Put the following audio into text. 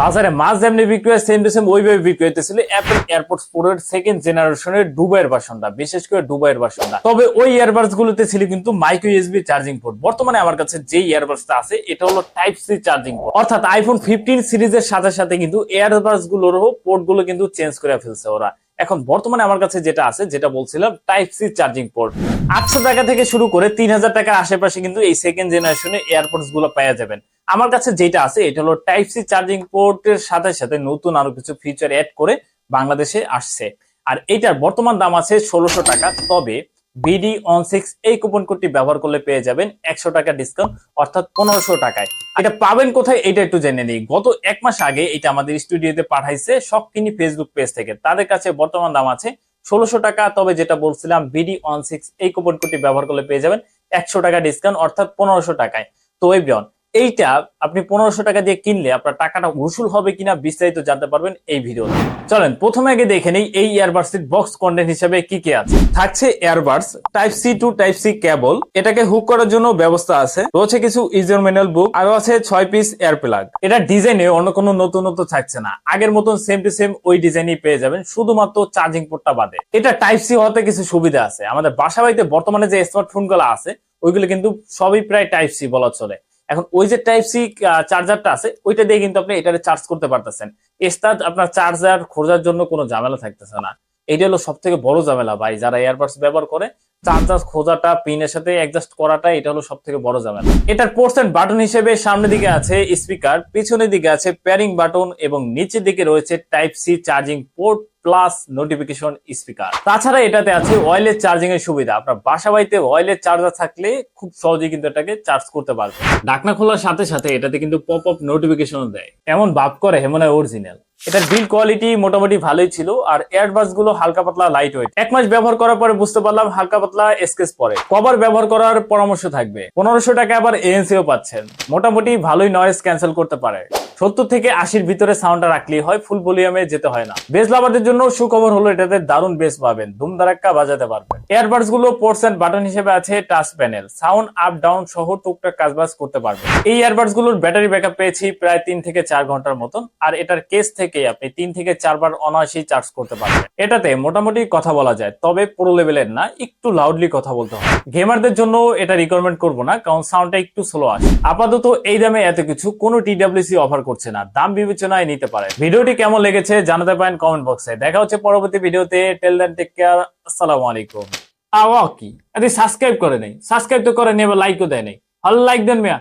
বাজারে মাছ যেমনি বিক্রি হয় সেম টু সেম ওইভাবে বিক্রি হইতেছিল। অ্যাপল এয়ারপোর্টস প্রো এর সেকেন্ড জেনারেশনের দুবাইয়ের ভার্সনটা বিশেষ করে দুবাইয়ের ভার্সনটা তবে ওই ইয়ারবাডস গুলোতে ছিল কিন্তু মাইক্রো ইউএসবি চার্জিং পোর্ট বর্তমানে আমার কাছে যে ইয়ারবাডসটা আছে, এটা হলো টাইপ সি চার্জিং পোর্ট অর্থাৎ আইফোন ফিফটিন সিরিজের সাথে সাথে কিন্তু এয়ারবাডস গুলোরও পোর্টগুলো কিন্তু চেঞ্জ করে ফেলছে ওরা। এখন বর্তমানে আমার কাছে যেটা আছে, যেটা বলছিলাম টাইপ সি চার্জিং পোর্ট আটশো টাকা থেকে শুরু করে তিন হাজার টাকার আশেপাশে কিন্তু এই সেকেন্ড জেনারেশনে এয়ারপোর্টসগুলো পাওয়া যাবেন। আমার কাছে যেটা আছে, এটা হলো টাইপ সি চার্জিং পোর্টের সাথে সাথে নতুন আরও কিছু ফিচার অ্যাড করে বাংলাদেশে আসছে। আর এটার বর্তমান দাম আছে ষোলোশো টাকা, তবে বিডি অন সিক্স এই কুপন কোডটি ব্যবহার করলে পেয়ে যাবেন একশো টাকা ডিসকাউন্ট অর্থাৎ পনেরোশো টাকায়। এটা পাবেন কোথায় এটা একটু জেনে নিই। গত এক মাস আগে এটা আমাদের স্টুডিওতে পাঠাইছে সব কিনি ফেসবুক পেজ থেকে। তাদের কাছে বর্তমান দাম আছে ষোলোশো টাকা, তবে যেটা বলছিলাম বিডি অন সিক্স এই কুপন কোডটি ব্যবহার করলে পেয়ে যাবেন একশো টাকা ডিসকাউন্ট অর্থাৎ পনেরোশো টাকায়। তো এভরিওয়ান এইটা আপনি পনেরোশো টাকা দিয়ে কিনলে আপনার টাকাটা উসুল হবে কিনা বিস্তারিত জানতে পারবেন এই ভিডিওতে। চলেন, প্রথমে আগে দেখে নেই এই এর বক্স কন্টেন্ট হিসেবে কি কি আছে। থাকছে earbuds type C to type C cable এটাকে হুক করার জন্য ব্যবস্থা আছে। রয়েছে কিছু ইউজার ম্যানুয়াল বুক আরও আছে ছয় পিস এয়ার প্লাগ এটা ডিজাইনে অন্য কোনো নতুনত্ব থাকছে না। আগের মতন সেম টু সেম ওই ডিজাইনই পেয়ে যাবেন। শুধুমাত্র চার্জিং পোর্টটা বাদে। এটা টাইপ সি হতে কিছু সুবিধা আছে। আমাদের বাসা বাড়িতে বর্তমানে যে স্মার্টফোনগুলো আছে, ওইগুলো কিন্তু সবই প্রায় টাইপ সি বলা চলে। এখন ওই যে টাইপ সি চার্জারটা আছে, ওইটা দিয়ে কিন্তু আপনি এটারে চার্জ করতে পারতেছেন। এক্সট্রা আপনার চার্জার খোঁজার জন্য কোনো ঝামেলা থাকতেছে না। এটা হলো সব থেকে বড় ঝামেলা ভাই, যারা এয়ারবাডস ব্যবহার করে চার্জার খোঁজাটা পিনের সাথে অ্যাডজাস্ট করাটা, এটা হলো সব থেকে বড় ঝামেলা। এটার পোর্সেন্ট বাটন হিসেবে সামনের দিকে আছে স্পিকার পিছনের দিকে আছে প্যারিং বাটন এবং নিচের দিকে রয়েছে type C charging port plus notification speaker. তাছাড়া এটাতে আছে ওয়াইলেস চার্জিং এর সুবিধা। আপনার বাসা বাড়িতে ওয়াইলেস চার্জার থাকলে খুব সহজেই কিন্তু এটাকে চার্জ করতে পারবে ডাকনা খোলার সাথে সাথে এটাতে কিন্তু পপ আপ নোটিফিকেশন দেয়। এমন ভাব করে হেমন অরিজিনাল এটার বিল কোয়ালিটি মোটামুটি ভালোই ছিল, আর এয়ারবাসগুলো হালকা পাতলা লাইট ওয়েট এক মাস ব্যবহার করার পরে বুঝতে পারলাম হালকা পাতলা স্কেচ পরে। কভার ব্যবহার করার পরামর্শ থাকবে। পনেরোশো টাকা আবার এএনসিও পাচ্ছেন। মোটামুটি ভালোই নয়েজ ক্যান্সেল করতে পারে। সত্তর থেকে আশির ভিতরে সাউন্ডটা রাখলেই হয় ফুল ভলিউমে যেতে হয় না। বেস লাভারদের জন্য সুখবর হলো এটাতে দারুণ বেস পাবেন ধুম ধারাক্কা বাজাতে পারবেন। এয়ারবাডসগুলো পোর্টস এন্ড বাটন হিসেবে আছে touch panel sound up down সহ টুকটাক কাজবাজ করতে পারবেন। এই এয়ারবাডসগুলোর ব্যাটারি ব্যাকআপ পেয়েছি প্রায় তিন থেকে চার ঘণ্টার মতন, আর এটার কেস থেকে আপনি তিন থেকে চারবার অনায়াসেই চার্জ করতে পারবেন। এটাতে মোটামুটি কথা বলা যায়, তবে পুরো লেভেলের না, একটু লাউডলি কথা বলতে হয় গেমারদের জন্য এটা রিকমেন্ড করব না, কারণ সাউন্ডটা একটু স্লো আসে। আপাতত এই দামে এত কিছু কোনো টিডাব্লিউসি অফার করছে না, দাম বিবেচনায় নিতে পারে ভিডিওটি কেমন লেগেছে জানাতে পারেন কমেন্ট বক্সে দেখা হচ্ছে পরবর্তী ভিডিওতে। টেল দেন টেক কেয়ার আসসালামু আলাইকুম। আওয়া কি আরে সাবস্ক্রাইব করে নাই। সাবস্ক্রাইব তো করে নেই লাইকও দেয় নাই। ভালো লাইক দেন মিয়া।